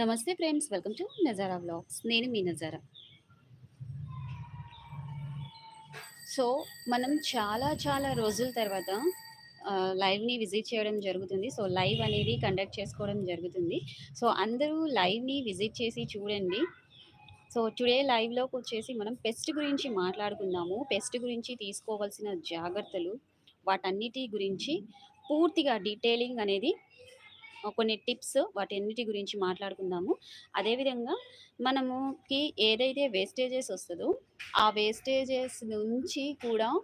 నమస్తే friends welcome to Nazara vlogs. నేను మీ నజారా. సో మనం చాలా చాలా రోజుల తర్వాత లైవ్ని విజిట్ చేయడం జరుగుతుంది. సో లైవ్ అనేది కండక్ట్ చేసుకోవడం జరుగుతుంది. సో అందరూ లైవ్ని విజిట్ చేసి చూడండి. సో టుడే లైవ్లోకి వచ్చేసి మనం పెస్ట్ గురించి మాట్లాడుకుందాము. పెస్ట్ గురించి తీసుకోవాల్సిన జాగ్రత్తలు వాటన్నిటి గురించి పూర్తిగా డీటెయిలింగ్ అనేది కొన్ని టిప్స్ వాటన్నిటి గురించి మాట్లాడుకుందాము. అదేవిధంగా మనముకి ఏదైతే వేస్టేజెస్ వస్తుందో ఆ వేస్టేజెస్ నుంచి కూడా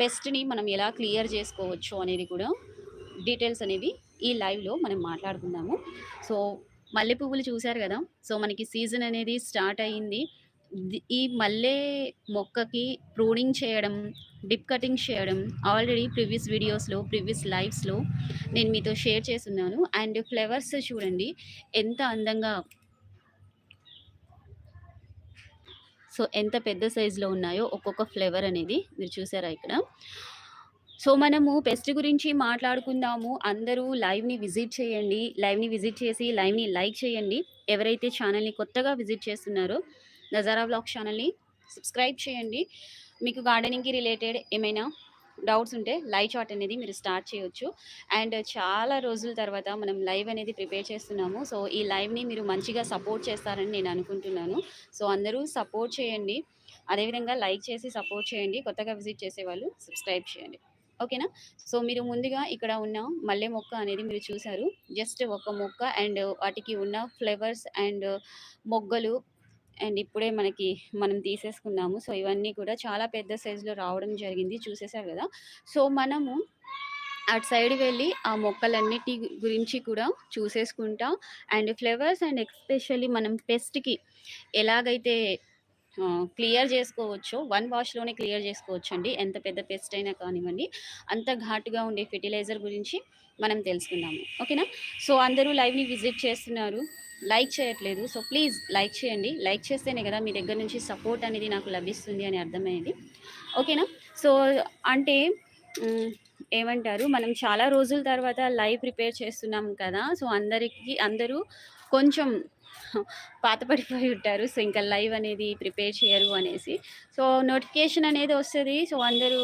పెస్ట్ని మనం ఎలా క్లియర్ చేసుకోవచ్చు అనేది కూడా డీటెయిల్స్ అనేవి ఈ లైవ్లో మనం మాట్లాడుకుందాము. సో మల్లె పువ్వులు చూశారు కదా? సో మనకి సీజన్ అనేది స్టార్ట్ అయ్యింది ఈ మల్లె మొక్కకి ప్రూనింగ్ చేయడం డిప్ కటింగ్ చేయడం ఆల్రెడీ ప్రీవియస్ వీడియోస్లో ప్రీవియస్ లైవ్స్లో నేను మీతో షేర్ చేస్తున్నాను. అండ్ ఫ్లవర్స్ చూడండి ఎంత అందంగా సో ఎంత పెద్ద సైజులో ఉన్నాయో ఒక్కొక్క ఫ్లేవర్ అనేది మీరు చూసారా ఇక్కడ. సో మనము పెస్ట్ గురించి మాట్లాడుకుందాము. అందరూ లైవ్ని విజిట్ చేయండి. లైవ్ని విజిట్ చేసి లైవ్ని లైక్ చేయండి. ఎవరైతే ఛానల్ని కొత్తగా విజిట్ చేస్తున్నారో నజారా బ్లాగ్ ఛానల్ని సబ్స్క్రైబ్ చేయండి. మీకు గార్డెనింగ్కి రిలేటెడ్ ఏమైనా డౌట్స్ ఉంటే లైవ్ చాట్ అనేది మీరు స్టార్ట్ చేయొచ్చు. అండ్ చాలా రోజుల తర్వాత మనం లైవ్ అనేది ప్రిపేర్ చేస్తున్నాము. సో ఈ లైవ్ని మీరు మంచిగా సపోర్ట్ చేస్తారని నేను అనుకుంటున్నాను. సో అందరూ సపోర్ట్ చేయండి. అదేవిధంగా లైక్ చేసి సపోర్ట్ చేయండి. కొత్తగా విజిట్ చేసే వాళ్ళు సబ్స్క్రైబ్ చేయండి. ఓకేనా? సో మీరు ముందుగా ఇక్కడ ఉన్న మల్లె మొక్క అనేది మీరు చూసారు జస్ట్ ఒక మొక్క అండ్ వాటికి ఉన్న ఫ్లేవర్స్ అండ్ మొగ్గలు అండ్ ఇప్పుడే మనకి మనం తీసేసుకున్నాము సో ఇవన్నీ కూడా చాలా పెద్ద సైజులో రావడం జరిగింది. చూసేసారు కదా? సో మనము అటు సైడ్ వెళ్ళి ఆ మొక్కలన్నిటి గురించి కూడా చూసేసుకుంటాం. అండ్ ఫ్లేవర్స్ అండ్ ఎక్స్పెషల్లీ మనం పెస్ట్కి ఎలాగైతే క్లియర్ చేసుకోవచ్చో. వన్ వాష్లోనే క్లియర్ చేసుకోవచ్చు అండి ఎంత పెద్ద పెస్ట్ అయినా కానివ్వండి. అంత ఘాటుగా ఉండే ఫెర్టిలైజర్ గురించి మనం తెలుసుకుందాము. ఓకేనా? సో అందరూ లైవ్ని విజిట్ చేస్తున్నారు. లైక్ చేయట్లేదు. సో ప్లీజ్ లైక్ చేయండి. లైక్ చేస్తేనే కదా మీ దగ్గర నుంచి సపోర్ట్ అనేది నాకు లభిస్తుంది అని అర్థమైంది ఓకేనా? సో అంటే ఏమంటారు? మనం చాలా రోజుల తర్వాత లైవ్ ప్రిపేర్ చేస్తున్నాం కదా. సో అందరికీ అందరూ కొంచెం పాతపడిపోయి ఉంటారు. సో ఇంకా లైవ్ అనేది ప్రిపేర్ చేయరు అనేసి. సో నోటిఫికేషన్ అనేది వస్తుంది. సో అందరూ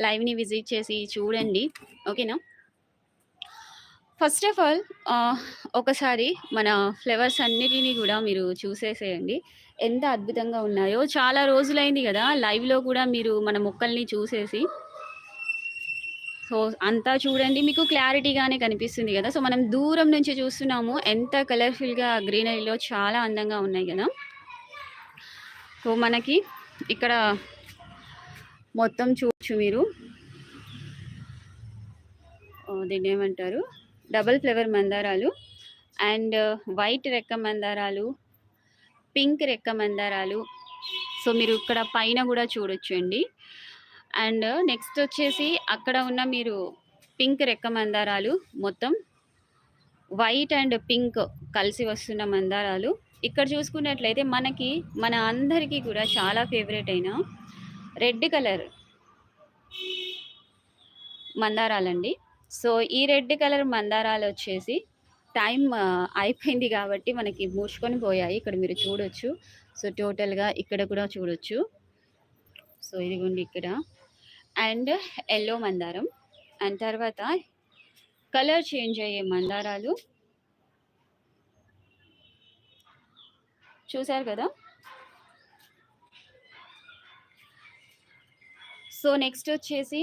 లైవ్ని విజిట్ చేసి చూడండి. ఓకేనా? ఫస్ట్ ఆఫ్ ఆల్ ఒకసారి మన ఫ్లేవర్స్ అన్నిటినీ కూడా మీరు చూసేసేయండి. ఎంత అద్భుతంగా ఉన్నాయో. చాలా రోజులైంది కదా లైవ్లో కూడా మీరు మన మొక్కల్ని చూసేసి. సో అంతా చూడండి మీకు క్లారిటీగానే కనిపిస్తుంది కదా. సో మనం దూరం నుంచి చూస్తున్నాము ఎంత కలర్ఫుల్గా గ్రీనరీలో చాలా అందంగా ఉన్నాయి కదా. సో మనకి ఇక్కడ మొత్తం చూడొచ్చు మీరు. దీన్ని ఏమంటారు? డబల్ ఫ్లేవర్ మందారాలు అండ్ వైట్ రెక్క మందారాలు పింక్ రెక్క మందారాలు. సో మీరు ఇక్కడ పైన కూడా చూడొచ్చు అండి అండ్ నెక్స్ట్ వచ్చేసి అక్కడ ఉన్న మీరు పింక్ రెక్క మందారాలు మొత్తం వైట్ అండ్ పింక్ కలిసి వస్తున్న మందారాలు. ఇక్కడ చూసుకున్నట్లయితే మనకి మన అందరికీ కూడా చాలా ఫేవరెట్ అయిన రెడ్ కలర్ మందారాలండి. సో ఈ రెడ్ కలర్ మందారాలు వచ్చేసి టైం అయిపోయింది కాబట్టి మనకి మూసుకొని పోయాయి. ఇక్కడ మీరు చూడొచ్చు. సో టోటల్గా ఇక్కడ కూడా చూడొచ్చు. సో ఇదిగోండి ఇక్కడ. అండ్ ఎల్లో మందారం. అండ్ తర్వాత కలర్ చేంజ్ అయ్యే మందారాలు. చూశారు కదా? సో నెక్స్ట్ వచ్చేసి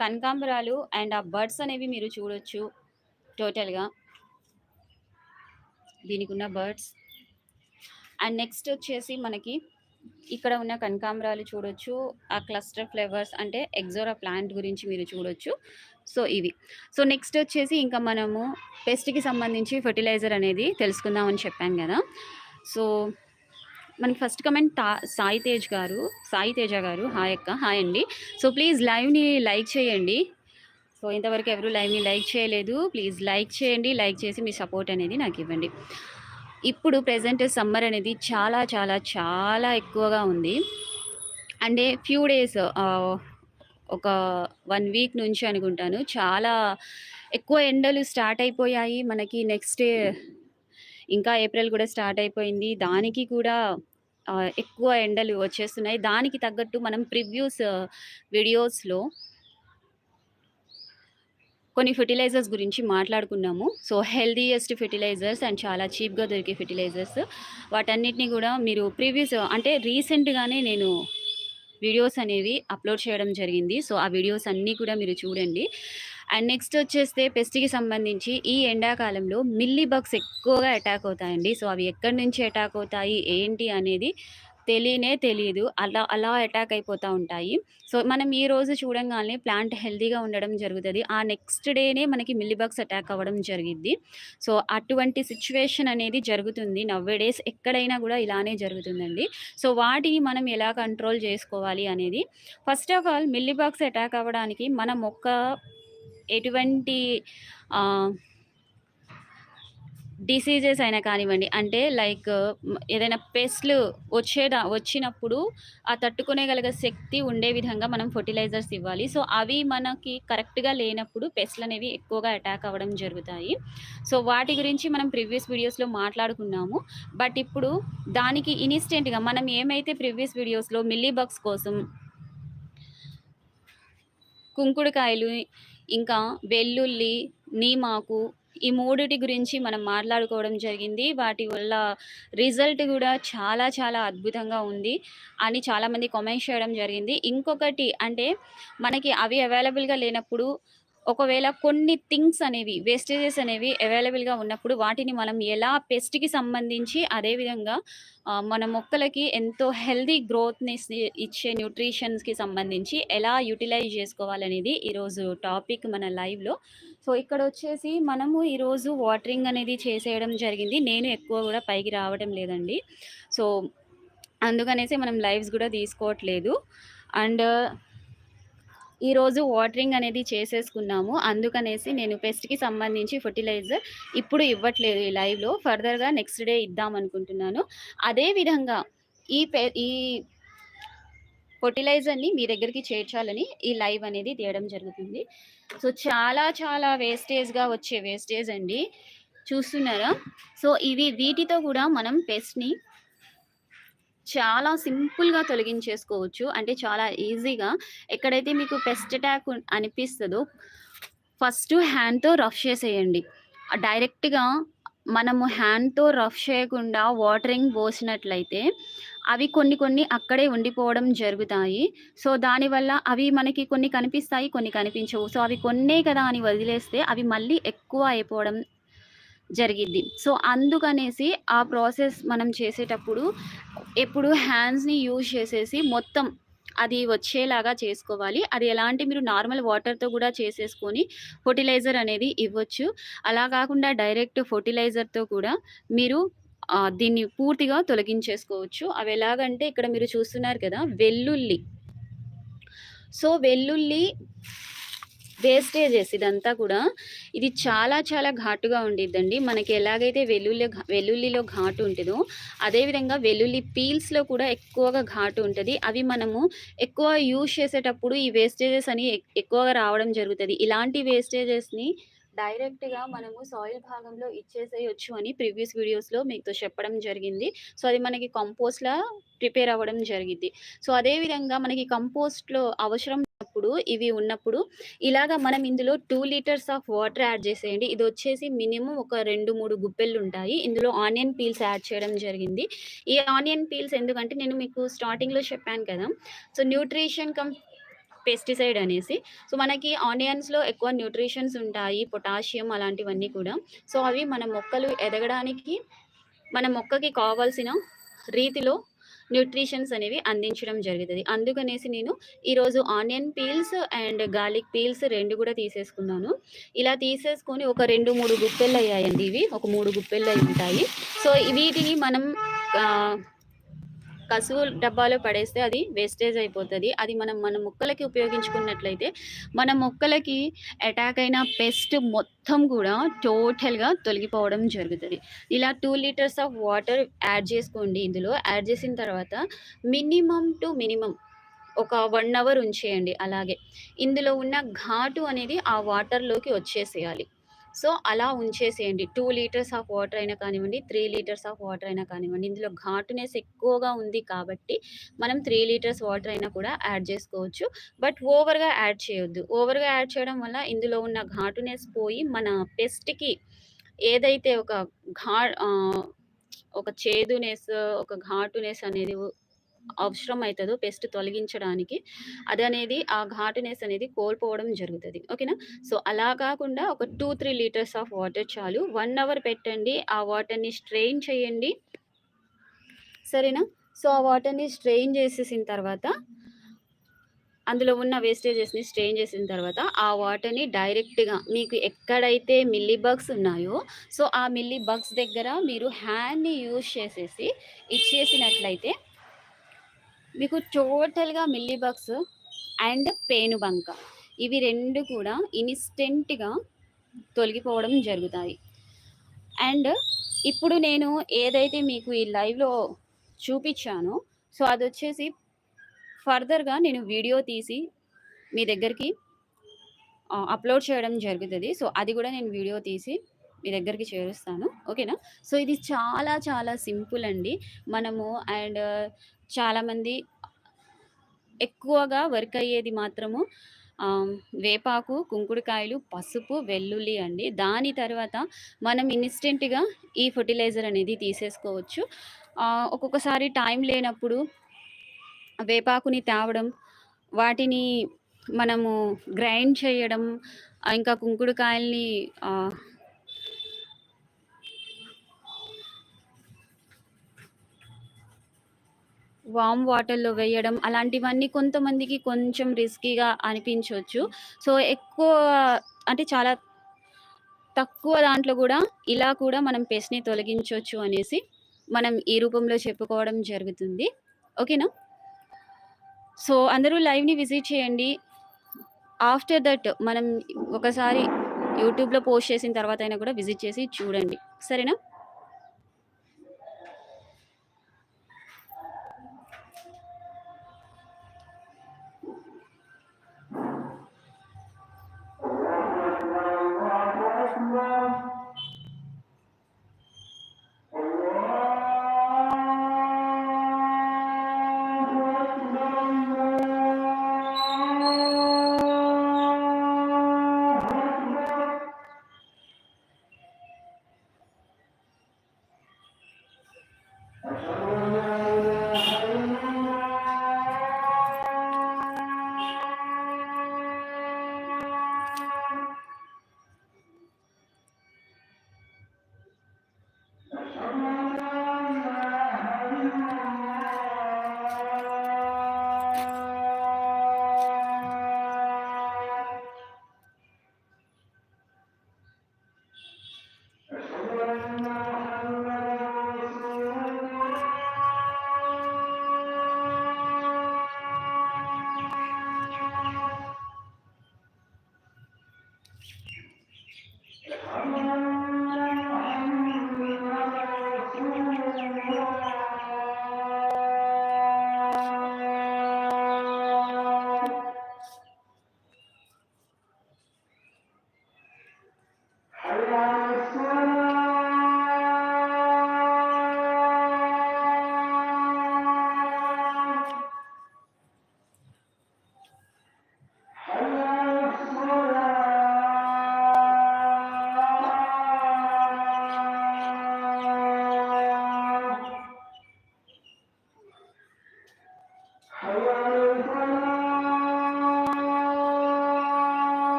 కనకాంబరాలు అండ్ ఆ బర్డ్స్ అనేవి మీరు చూడొచ్చు టోటల్గా. దీనికి ఉన్న బర్డ్స్. అండ్ నెక్స్ట్ వచ్చేసి మనకి ఇక్కడ ఉన్న కనకాంబరాలు చూడొచ్చు. ఆ క్లస్టర్ ఫ్లేవర్స్ అంటే ఎగ్జోరా ప్లాంట్ గురించి మీరు చూడొచ్చు. సో ఇవి. సో నెక్స్ట్ వచ్చేసి ఇంకా మనము పెస్ట్కి సంబంధించి ఫర్టిలైజర్ అనేది తెలుసుకుందామని చెప్పాను కదా. సో మనకి ఫస్ట్ కమెంట్ తా సాయి తేజ్ గారు సాయి తేజ గారు. హాయ్ అక్క హాయ్ అండి. సో ప్లీజ్ లైవ్ని లైక్ చేయండి. సో ఇంతవరకు ఎవరు లైవ్ని లైక్ చేయలేదు. ప్లీజ్ లైక్ చేయండి. లైక్ చేసి మీ సపోర్ట్ అనేది నాకు ఇవ్వండి. ఇప్పుడు ప్రజెంట్ సమ్మర్ అనేది చాలా చాలా చాలా ఎక్కువగా ఉంది అంటే ఫ్యూ డేస్ ఒక వన్ వీక్ నుంచి అనుకుంటాను చాలా ఎక్కువ ఎండలు స్టార్ట్ అయిపోయాయి మనకి నెక్స్ట్ ఇంకా ఏప్రిల్ కూడా స్టార్ట్ అయిపోయింది. దానికి కూడా ఎక్కువ ఎండలు వచ్చేస్తున్నాయి. దానికి తగ్గట్టు మనం ప్రివ్యూస్ వీడియోస్‌లో కొన్ని ఫెర్టిలైజర్స్ గురించి మాట్లాడుకున్నాము. సో, హెల్దీయెస్ట్ ఫెర్టిలైజర్స్ అండ్ చాలా చీప్‌గా దొరికే ఫెర్టిలైజర్స్ వాటన్నిటిని కూడా మీరు ప్రీవియస్ అంటే రీసెంట్‌గానే నేను వీడియోస్ అనేవి అప్‌లోడ్ చేయడం జరిగింది. సో, ఆ వీడియోస్ అన్నీ కూడా మీరు చూడండి. అండ్ నెక్స్ట్ వచ్చేస్తే పెస్ట్‌కి సంబంధించి ఈ ఎండాకాలంలో మిల్లీ బగ్స్ ఎక్కువగా అటాక్ అవుతాయండి. సో, అవి ఎక్కడి నుంచి అటాక్ అవుతాయి, ఏంటి అనేది తెలియనే తెలియదు అలా అలా అటాక్ అయిపోతూ ఉంటాయి. సో, మనం ఈ రోజు చూడంగానే ప్లాంట్ హెల్దీగా ఉండడం జరుగుతుంది ఆ నెక్స్ట్ డేనే మనకి మిల్లీబాగ్స్ అటాక్ అవ్వడం జరిగిద్ది. సో, అటువంటి సిచ్యువేషన్ అనేది జరుగుతుంది. నవ్వే డేస్ ఎక్కడైనా కూడా ఇలానే జరుగుతుందండి. సో, వాటిని మనం ఎలా కంట్రోల్ చేసుకోవాలి అనేది first of all mealybugs attack అవ్వడానికి మన మొక్క ఎటువంటి డిసీజెస్ అయినా కానివ్వండి, అంటే లైక్ ఏదైనా పెస్ట్‌లు వచ్చేదా వచ్చినప్పుడు ఆ తట్టుకునేగలిగే శక్తి ఉండే విధంగా మనం ఫెర్టిలైజర్స్ ఇవ్వాలి. సో, అవి మనకి కరెక్ట్‌గా లేనప్పుడు పెస్ట్‌లనేవి ఎక్కువగా అటాక్ అవ్వడం జరుగుతాయి. సో, వాటి గురించి మనం ప్రీవియస్ వీడియోస్‌లో మాట్లాడుకున్నాము. బట్ ఇప్పుడు దానికి ఇన్‌స్టెంట్‌గా మనం ఏమైతే ప్రీవియస్ వీడియోస్‌లో మిల్లీ బగ్స్ కోసం కుంకుడుకాయలు, ఇంకా వెల్లుల్లి, నీమాకు ఈ మూడిటి గురించి మనం మాట్లాడుకోవడం జరిగింది. వాటి వల్ల రిజల్ట్ కూడా చాలా చాలా అద్భుతంగా ఉంది అని చాలామంది కామెంట్స్ చేయడం జరిగింది. ఇంకొకటి అంటే మనకి అవి అవైలబుల్‌గా లేనప్పుడు ఒకవేళ కొన్ని థింగ్స్ అనేవి వేస్టేజెస్ అనేవి అవైలబుల్‌గా ఉన్నప్పుడు వాటిని మనం ఎలా పెస్ట్‌కి సంబంధించి అదేవిధంగా మన మొక్కలకి ఎంతో హెల్దీ గ్రోత్ని ఇచ్చే న్యూట్రిషన్స్‌కి సంబంధించి ఎలా యుటిలైజ్ చేసుకోవాలనేది ఈరోజు టాపిక్ మన లైవ్‌లో. సో, ఇక్కడ వచ్చేసి మనము ఈరోజు వాటరింగ్ అనేది చేసేయడం జరిగింది. నేను ఎక్కువ కూడా పైకి రావడం లేదండి. సో, అందుకనేసి మనం లైవ్స్ కూడా తీసుకోవట్లేదు. అండ్ ఈరోజు వాటరింగ్ అనేది చేసేసుకున్నాము. అందుకనేసి నేను పెస్ట్‌కి సంబంధించి ఫెర్టిలైజర్ ఇప్పుడు ఇవ్వట్లేదు ఈ లైవ్‌లో. ఫర్దర్‌గా నెక్స్ట్ డే ఇద్దామనుకుంటున్నాను. అదే విధంగా ఈ పె ఈ ఫెర్టిలైజర్‌ని మీ దగ్గరికి చేర్చాలని ఈ లైవ్ అనేది తీయడం జరుగుతుంది. సో, చాలా చాలా వేస్టేజ్‌గా వచ్చే వేస్టేజ్ అండి. చూస్తున్నారా? సో, ఇవి వీటితో కూడా మనం పెస్ట్‌ని చాలా సింపుల్‌గా తొలగించేసుకోవచ్చు. అంటే చాలా ఈజీగా ఎక్కడైతే మీకు పెస్ట్ అటాక్ అనిపిస్తుందో ఫస్ట్ హ్యాండ్‌తో రఫ్ చేసేయండి. డైరెక్ట్‌గా మనము హ్యాండ్‌తో రఫ్ చేయకుండా వాటరింగ్ పోసినట్లయితే అవి కొన్ని కొన్ని అక్కడే ఉండిపోవడం జరుగుతాయి. సో, దానివల్ల అవి మనకి కొన్ని కనిపిస్తాయి, కొన్ని కనిపించవు. సో, అవి కొన్నే కదా అని వదిలేస్తే అవి మళ్ళీ ఎక్కువ అయిపోవడం జరిగిద్ది. సో, అందుకనేసి ఆ ప్రాసెస్ మనం చేసేటప్పుడు ఎప్పుడు హ్యాండ్స్‌ని యూజ్ చేసేసి మొత్తం అది వచ్చేలాగా చేసుకోవాలి. అది ఎలాంటి మీరు నార్మల్ వాటర్‌తో కూడా చేసేసుకొని ఫెర్టిలైజర్ అనేది ఇవ్వచ్చు. అలా కాకుండా డైరెక్ట్ ఫర్టిలైజర్తో కూడా మీరు దీన్ని పూర్తిగా తొలగించేసుకోవచ్చు. అవి ఎలాగంటే ఇక్కడ మీరు చూస్తున్నారు కదా! వెల్లుల్లి. సో, వెల్లుల్లి వేస్టేజెస్ ఇదంతా కూడా ఇది చాలా చాలా ఘాటుగా ఉండిద్దండి. మనకి ఎలాగైతే వెల్లుల్లి వెల్లుల్లిలో ఘాటు ఉంటుందో అదేవిధంగా వెల్లుల్లి పీల్స్‌లో కూడా ఎక్కువగా ఘాటు ఉంటుంది అవి మనము ఎక్కువ యూజ్ చేసేటప్పుడు ఈ వేస్టేజెస్ అని ఎక్ ఎక్కువగా రావడం జరుగుతుంది ఇలాంటి వేస్టేజెస్‌ని డైరెక్ట్‌గా మనము సాయిల్ భాగంలో ఇచ్చేసేయొచ్చు అని ప్రీవియస్ వీడియోస్‌లో మీతో చెప్పడం జరిగింది. సో, అది మనకి కంపోస్ట్‌లా ప్రిపేర్ అవ్వడం జరిగింది సో, అదేవిధంగా మనకి కంపోస్ట్‌లో అవసరం ఉన్నప్పుడు ఇవి ఉన్నప్పుడు ఇలాగా మనం ఇందులో two litres of water add చేసేయండి. ఇది వచ్చేసి మినిమమ్ ఒక రెండు మూడు గుప్పెళ్ళు ఉంటాయి ఇందులో ఆనియన్ పీల్స్ యాడ్ చేయడం జరిగింది. ఈ ఆనియన్ పీల్స్ ఎందుకంటే నేను మీకు స్టార్టింగ్‌లో చెప్పాను కదా! సో, న్యూట్రిషన్ కం పెస్టిసైడ్ అనేసి. సో, మనకి ఆనియన్స్‌లో ఎక్కువ న్యూట్రిషన్స్ ఉంటాయి. పొటాషియం అలాంటివన్నీ కూడా. సో, అవి మన మొక్కలు ఎదగడానికి మన మొక్కకి కావాల్సిన రీతిలో న్యూట్రిషన్స్ అనేవి అందించడం జరుగుతుంది అందుకనేసి నేను ఈరోజు onion peels and garlic peels రెండు కూడా తీసేసుకున్నాను. ఇలా తీసేసుకొని ఒక రెండు మూడు గుప్పెళ్ళు అయ్యాయండి ఇవి. ఒక మూడు గుప్పెళ్ళు ఉంటాయి సో, వీటిని మనం కసువు డబ్బాలో పడేస్తే అది వేస్టేజ్ అయిపోతుంది అది మనం మన మొక్కలకి ఉపయోగించుకున్నట్లయితే మన మొక్కలకి అటాక్ అయిన పెస్ట్ మొత్తం కూడా టోటల్‌గా తొలగిపోవడం జరుగుతుంది ఇలా two litres of water add చేసుకోండి ఇందులో. యాడ్ చేసిన తర్వాత మినిమమ్ టు మినిమమ్ ఒక వన్ అవర్ ఉంచేయండి అలాగే. ఇందులో ఉన్న ఘాటు అనేది ఆ వాటర్‌లోకి వచ్చేసేయాలి. సో, అలా ఉంచేసేయండి. టూ లీటర్స్ ఆఫ్ వాటర్ అయినా కానివ్వండి, త్రీ లీటర్స్ ఆఫ్ వాటర్ అయినా కానివ్వండి. ఇందులో ఘాటునెస్ ఎక్కువగా ఉంది కాబట్టి, మనం త్రీ లీటర్స్ వాటర్ అయినా కూడా యాడ్ చేసుకోవచ్చు. బట్ ఓవర్‌గా యాడ్ చేయొద్దు. ఓవర్‌గా యాడ్ చేయడం వల్ల ఇందులో ఉన్న ఘాటునెస్ పోయి మన పెస్ట్‌కి ఏదైతే ఒక ఘా ఒక చేదునెస్, ఒక ఘాటునెస్ అనేది అవసరం అవుతుందో పెస్ట్ తొలగించడానికి, అదనేది ఆ ఘాటునెస్ అనేది కోల్పోవడం జరుగుతుంది ఓకేనా? సో, అలా కాకుండా ఒక 2, 3 లీటర్స్ ఆఫ్ వాటర్ చాలు. వన్ అవర్ పెట్టండి. ఆ వాటర్‌ని స్ట్రెయిన్ చేయండి. సరేనా? సో, ఆ వాటర్‌ని స్ట్రెయిన్ చేసేసిన తర్వాత అందులో ఉన్న వేస్టేజెస్‌ని స్ట్రెయిన్ చేసిన తర్వాత, ఆ వాటర్‌ని డైరెక్ట్‌గా మీకు ఎక్కడైతే మిల్లీ బగ్స్ ఉన్నాయో, సో, ఆ మిల్లీ బగ్స్ దగ్గర మీరు హ్యాండ్‌ని యూజ్ చేసేసి ఇచ్చేసినట్లయితే మీకు టోటల్‌గా మిల్లీబగ్స్ అండ్ పేనుబంక ఇవి రెండు కూడా ఇన్‌స్టెంట్‌గా తొలగిపోవడం జరుగుతాయి. అండ్ ఇప్పుడు నేను ఏదైతే మీకు ఈ లైవ్‌లో చూపించానో సో, అది వచ్చేసి ఫర్దర్‌గా నేను వీడియో తీసి మీ దగ్గరికి అప్‌లోడ్ చేయడం జరుగుతుంది సో, అది కూడా నేను వీడియో తీసి మీ దగ్గరికి చేరుస్తాను. ఓకేనా? సో, ఇది చాలా చాలా సింపుల్ అండి. మనము అండ్ చాలామంది ఎక్కువగా వర్క్ అయ్యేది మాత్రము వేపాకు, కుంకుడుకాయలు, పసుపు, వెల్లుల్లి అండి. దాని తర్వాత మనం ఇన్‌స్టెంట్‌గా ఈ ఫెర్టిలైజర్ అనేది తీసేసుకోవచ్చు. ఒక్కొక్కసారి టైం లేనప్పుడు వేపాకుని తేవడం, వాటిని మనము గ్రైండ్ చేయడం, ఇంకా కుంకుడుకాయల్ని వామ్ వాటర్‌లో వేయడం అలాంటివన్నీ కొంతమందికి కొంచెం రిస్కీగా అనిపించవచ్చు సో, ఎక్కువ అంటే చాలా తక్కువ దాంట్లో కూడా ఇలా కూడా మనం పెస్ట్‌ని తొలగించవచ్చు అనేసి మనం ఈ రూపంలో చెప్పుకోవడం జరుగుతుంది. ఓకేనా? సో, అందరూ లైవ్‌ని విజిట్ చేయండి. ఆఫ్టర్ దట్ మనం ఒకసారి యూట్యూబ్‌లో పోస్ట్ చేసిన తర్వాత అయినా కూడా విజిట్ చేసి చూడండి. సరేనా?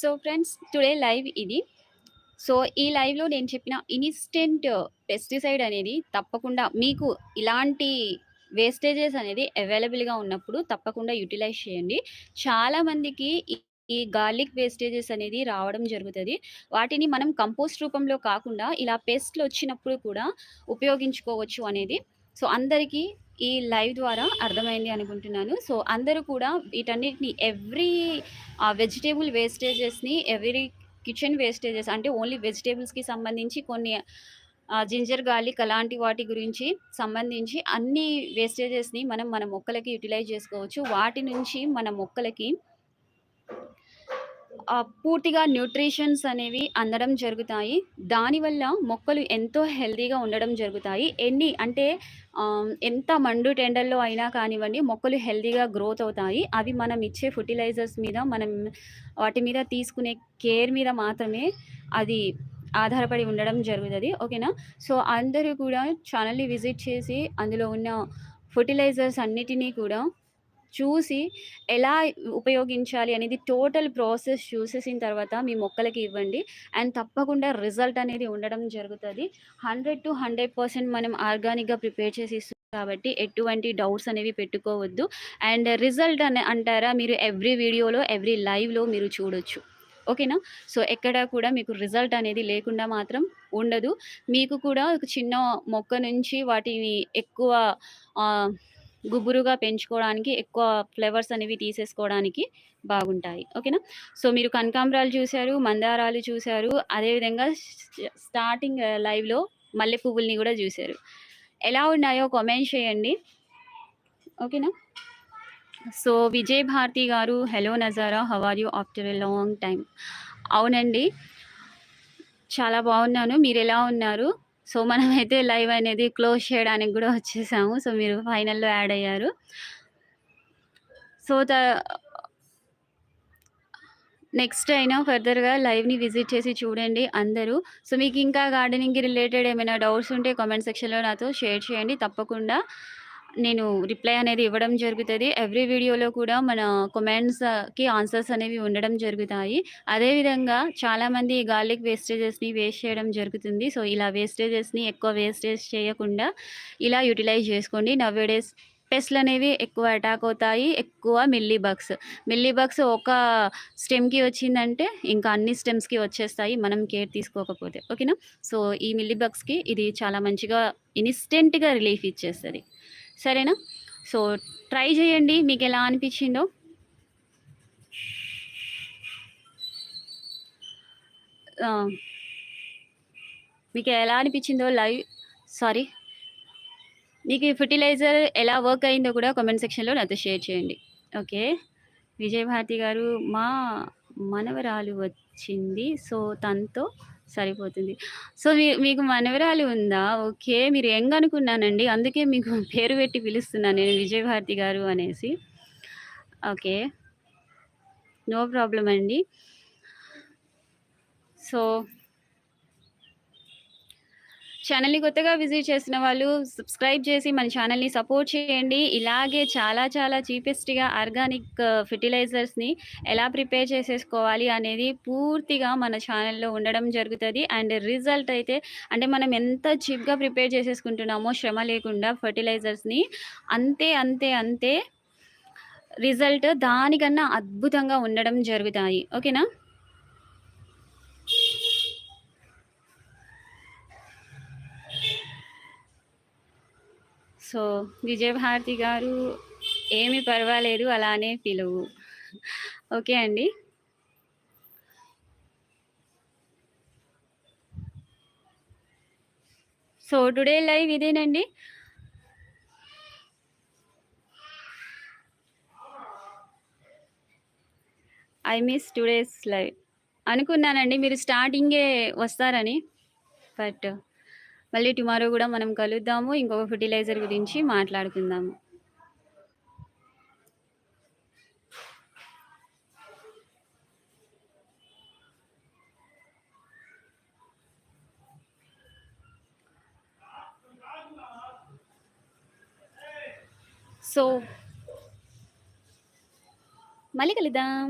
సో ఫ్రెండ్స్ టుడే లైవ్ ఇది. సో ఈ లైవ్‌లో నేను చెప్పిన ఇన్స్టెంట్ పెస్టిసైడ్ అనేది తప్పకుండా మీకు ఇలాంటి వేస్టేజెస్ అనేది అవైలబుల్‌గా ఉన్నప్పుడు తప్పకుండా యుటిలైజ్ చేయండి. చాలామందికి ఈ గార్లిక్ వేస్టేజెస్ అనేది రావడం జరుగుతుంది వాటిని మనం కంపోస్ట్ రూపంలో కాకుండా ఇలా పేస్ట్లు వచ్చినప్పుడు కూడా ఉపయోగించుకోవచ్చు అనేది సో అందరికీ ఈ లైవ్ ద్వారా అర్థమైంది అనుకుంటున్నాను. సో అందరూ కూడా వీటన్నిటిని ఎవ్రీ వెజిటేబుల్ వేస్టేజెస్‌ని ఎవ్రీ కిచెన్ వేస్టేజెస్ అంటే ఓన్లీ వెజిటేబుల్స్కి సంబంధించి కొన్ని జింజర్ గార్లిక్ అలాంటి వాటి గురించి సంబంధించి అన్ని వేస్టేజెస్‌ని మనం మన మొక్కలకి యుటిలైజ్ చేసుకోవచ్చు. వాటి నుంచి మన మొక్కలకి పూర్తిగా న్యూట్రిషన్స్ అనేవి అందడం జరుగుతాయి. దానివల్ల మొక్కలు ఎంతో హెల్తీగా ఉండడం జరుగుతాయి. ఎన్ని అంటే ఎంత మండు టెండల్లో అయినా కానివ్వండి మొక్కలు హెల్తీగా గ్రోత్ అవుతాయి. అవి మనం ఇచ్చే ఫర్టిలైజర్స్ మీద మనం వాటి మీద తీసుకునే కేర్ మీద మాత్రమే అది ఆధారపడి ఉండడం జరుగుతుంది ఓకేనా? సో అందరూ కూడా ఛానల్ని విజిట్ చేసి అందులో ఉన్న ఫర్టిలైజర్స్ అన్నిటినీ కూడా చూసి ఎలా ఉపయోగించాలి అనేది టోటల్ ప్రాసెస్ చూసేసిన తర్వాత మీ మొక్కలకి ఇవ్వండి. అండ్ తప్పకుండా రిజల్ట్ అనేది ఉండడం జరుగుతుంది హండ్రెడ్ టు హండ్రెడ్ పర్సెంట్ మనం ఆర్గానిక్‌గా ప్రిపేర్ చేసి ఇస్తున్నాం కాబట్టి ఎటువంటి డౌట్స్ అనేవి పెట్టుకోవద్దు. అండ్ రిజల్ట్ అని అంటారా మీరు ఎవ్రీ వీడియోలో, ఎవ్రీ లైవ్‌లో మీరు చూడొచ్చు. ఓకేనా? సో ఎక్కడ కూడా మీకు రిజల్ట్ అనేది లేకుండా మాత్రం ఉండదు. మీకు కూడా ఒక చిన్న మొక్క నుంచి వాటిని ఎక్కువ గుబురుగా పెంచుకోవడానికి ఎక్కువ ఫ్లవర్స్ అనేవి తీసేసుకోవడానికి బాగుంటాయి. ఓకేనా? సో మీరు కనకాంబరాలు చూశారు మందారాలు చూశారు అదేవిధంగా స్టార్టింగ్ లైవ్‌లో మల్లె పువ్వుల్ని కూడా చూశారు ఎలా ఉన్నాయో కామెంట్ చేయండి. ఓకేనా? సో విజయ్ భారతి గారు hello Nazara how are you after a long time. అవునండి. చాలా బాగున్నాను. మీరు ఎలా ఉన్నారు? సో మనమైతే లైవ్ అనేది క్లోజ్ చేయడానికి కూడా వచ్చేసాము. సో మీరు ఫైనల్‌లో యాడ్ అయ్యారు. సో త నెక్స్ట్ అయినా ఫర్దర్‌గా లైవ్‌ని విజిట్ చేసి చూడండి అందరూ. సో మీకు ఇంకా గార్డెనింగ్‌కి రిలేటెడ్ ఏమైనా డౌట్స్ ఉంటే కామెంట్ సెక్షన్‌లో నాతో షేర్ చేయండి. తప్పకుండా నేను రిప్లై అనేది ఇవ్వడం జరుగుతుంది ఎవ్రీ వీడియోలో కూడా మన కామెంట్స్‌కి ఆన్సర్స్ అనేవి ఉండడం జరుగుతాయి. అదేవిధంగా చాలామంది గార్లిక్ వేస్టేజెస్‌ని వేస్ట్ చేయడం జరుగుతుంది. సో ఇలా వేస్టేజెస్‌ని ఎక్కువ వేస్టేజ్ చేయకుండా ఇలా యుటిలైజ్ చేసుకోండి. నౌ డేస్ పెస్ట్‌లనేవి ఎక్కువ అటాక్ అవుతాయి. ఎక్కువ మిల్లీ బగ్స్. మిల్లీ బగ్స్ ఒక స్టెమ్‌కి వచ్చిందంటే ఇంకా అన్ని స్టెమ్స్‌కి వచ్చేస్తాయి మనం కేర్ తీసుకోకపోతే. ఓకేనా? సో ఈ మిల్లీ బగ్స్‌కి ఇది చాలా మంచిగా ఇన్స్టెంట్గా రిలీఫ్ ఇచ్చేస్తుంది సరేనా? సో ట్రై చేయండి. మీకు ఎలా అనిపించిందో? మీకు ఎలా అనిపించిందో లైవ్ సారీ. మీకు ఈ ఫెర్టిలైజర్ ఎలా వర్క్ అయిందో కూడా కామెంట్ సెక్షన్‌లో నాతో షేర్ చేయండి. ఓకే. విజయభారతి గారు మా మనవరాలు వచ్చింది. సో తనతో సరిపోతుంది. సో మీ మీకు మనవరాలు ఉందా? ఓకే. మీరు యంగ్ అనుకున్నానండి. అందుకే మీకు పేరు పెట్టి పిలుస్తున్నాను నేను విజయభారతి గారు అనేసి. ఓకే. నో ప్రాబ్లం అండి. సో ఛానల్ని కొత్తగా విజిట్ చేసిన వాళ్ళు సబ్స్క్రైబ్ చేసి మన ఛానల్ని సపోర్ట్ చేయండి. ఇలాగే చాలా చాలా చీపెస్ట్‌గా ఆర్గానిక్ ఫెర్టిలైజర్స్‌ని ఎలా ప్రిపేర్ చేసేసుకోవాలి అనేది పూర్తిగా మన ఛానల్లో ఉండడం జరుగుతుంది అండ్ రిజల్ట్ అయితే అంటే మనం ఎంత చీప్‌గా ప్రిపేర్ చేసేసుకుంటున్నామో శ్రమ లేకుండా ఫెర్టిలైజర్స్‌ని అంతే, అంతే, అంతే రిజల్ట్ దానికన్నా అద్భుతంగా ఉండడం జరుగుతాయి. ఓకేనా? సో విజయభారతి గారు ఏమి పర్వాలేదు అలానే పిలువు. ఓకే అండి. సో టుడే లైవ్ ఇదేనండి. I miss today's live. అనుకున్నానండి మీరు స్టార్టింగే వస్తారని. బట్ మళ్ళీ టుమారో కూడా మనం కలుద్దాము. ఇంకొక ఫెర్టిలైజర్ గురించి మాట్లాడుకుందాము. సో మళ్ళీ కలుద్దాం.